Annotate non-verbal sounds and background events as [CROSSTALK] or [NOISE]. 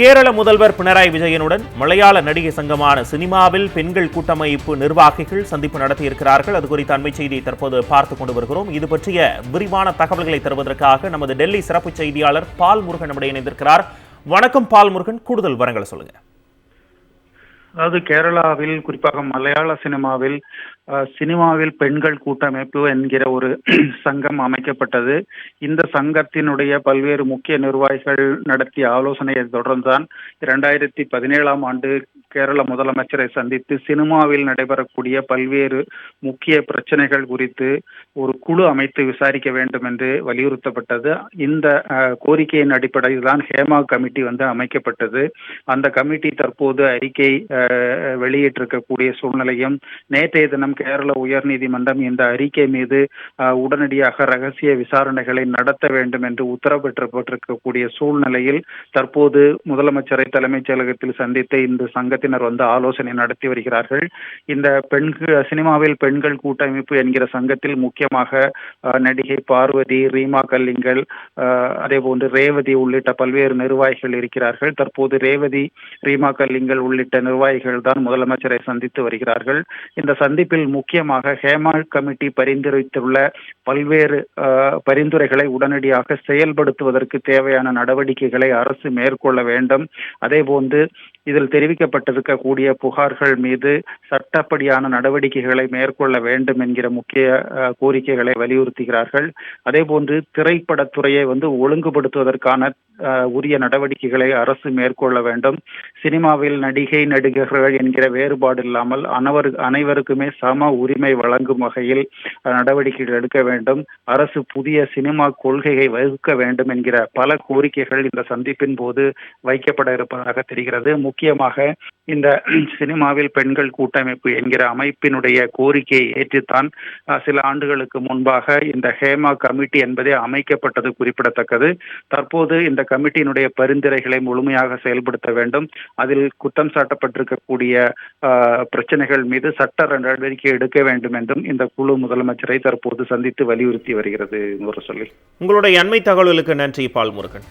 கேரள முதல்வர் பினராயி விஜயனுடன் மலையாள நடிகை சங்கமான சினிமாவில் பெண்கள் கூட்டமைப்பு நிர்வாகிகள் சந்திப்பு நடத்தியிருக்கிறார்கள். அது குறித்த அண்மை செய்தியை தற்போது பார்த்துக் கொண்டு வருகிறோம். இது பற்றிய விரிவான தகவல்களை தருவதற்காக நமது டெல்லி சிறப்பு செய்தியாளர் பால் முருகன் நம்முடைய இணைந்திருக்கிறார். வணக்கம் பால் முருகன். கூடுதல் விவரங்களை சொல்லுங்க. அதாவது கேரளாவில் குறிப்பாக மலையாள சினிமாவில் சினிமாவில் பெண்கள் கூட்டமைப்பு என்கிற ஒரு [CLEARS THROAT] சங்கம் அமைக்கப்பட்டது. இந்த சங்கத்தினுடைய பல்வேறு முக்கிய நிர்வாகிகள் நடத்திய ஆலோசனையை தொடர்ந்துதான் இரண்டாயிரத்தி பதினேழாம் ஆண்டு கேரள முதலமைச்சரை சந்தித்து சினிமாவில் நடைபெறக்கூடிய பல்வேறு முக்கிய பிரச்சனைகள் குறித்து ஒரு குழு அமைத்து விசாரிக்க வேண்டும் என்று வலியுறுத்தப்பட்டது. இந்த கோரிக்கையின் அடிப்படையில் தான் ஹேமா கமிட்டி வந்து அமைக்கப்பட்டது. அந்த கமிட்டி தற்போது அறிக்கை வெளியிட்டிருக்கக்கூடிய சூழ்நிலையும் நேற்றைய தினம் கேரள உயர்நீதிமன்றம் இந்த அறிக்கை மீது உடனடியாக ரகசிய விசாரணைகளை நடத்த வேண்டும் என்று உத்தரவிட்டிருக்கக்கூடிய சூழ்நிலையில் தற்போது முதலமைச்சரை தலைமைச் செயலகத்தில் சந்தித்து இந்த சங்கத்தினர் வந்து ஆலோசனை நடத்தி வருகிறார்கள். இந்த பெண்கள் சினிமாவில் பெண்கள் கூட்டமைப்பு என்கிற சங்கத்தில் முக்கியமாக நடிகை பார்வதி ரீமா கல்லிங்கல் அதேபோன்று அதே போன்று ரேவதி உள்ளிட்ட பல்வேறு நிர்வாகிகள் இருக்கிறார்கள். தற்போது ரேவதி ரீமா கல்லிங்கல் உள்ளிட்ட நிர்வாகி நிர்வாகிகள் தான் முதலமைச்சரை சந்தித்து வருகிறார்கள். இந்த சந்திப்பில் முக்கியமாக ஹேமா கமிட்டி பரிந்துரைத்துள்ள பல்வேறு பரிந்துரைகளை உடனடியாக செயல்படுத்துவதற்கு தேவையான நடவடிக்கைகளை அரசு மேற்கொள்ள வேண்டும். அதேபோன்று இதில் தெரிவிக்கப்பட்டிருக்கக்கூடிய புகார்கள் மீது சட்டப்படியான நடவடிக்கைகளை மேற்கொள்ள வேண்டும் என்கிற முக்கிய கோரிக்கைகளை வலியுறுத்துகிறார்கள். அதே போன்று திரைப்படத்துறையை வந்து ஒழுங்குபடுத்துவதற்கான உரிய நடவடிக்கைகளை அரசு மேற்கொள்ள வேண்டும். சினிமாவில் நடிகை நடிகர்கள் என்கிற வேறுபாடு இல்லாமல் அனைவர் அனைவருக்குமே சம உரிமை வழங்கும் வகையில் நடவடிக்கைகள் எடுக்க வேண்டும். அரசு புதிய சினிமா கொள்கையை வகுக்க வேண்டும் என்கிற பல கோரிக்கைகள் இந்த சந்திப்பின் போது வைக்கப்பட இருப்பதாக தெரிகிறது. முக்கியமாக இந்த சினிமாவில் பெண்கள் கூட்டமைப்பு என்கிற அமைப்பினுடைய கோரிக்கையை ஏற்றுத்தான் சில ஆண்டுகளுக்கு முன்பாக இந்த ஹேமா கமிட்டி என்பதே அமைக்கப்பட்டது குறிப்பிடத்தக்கது. தற்போது இந்த கமிட்டியினுடைய பரிந்துரைகளை முழுமையாக செயல்படுத்த வேண்டும். அதில் குற்றம் சாட்டப்பட்டிருக்கக்கூடிய பிரச்சனைகள் மீது சட்ட நடவடிக்கை எடுக்க வேண்டும் என்றும் இந்த குழு முதலமைச்சரை தற்போது சந்தித்து வலியுறுத்தி வருகிறது. என்று சொல்லி உங்களுடைய அண்மை தகவல்களுக்கு நன்றி பால் முருகன்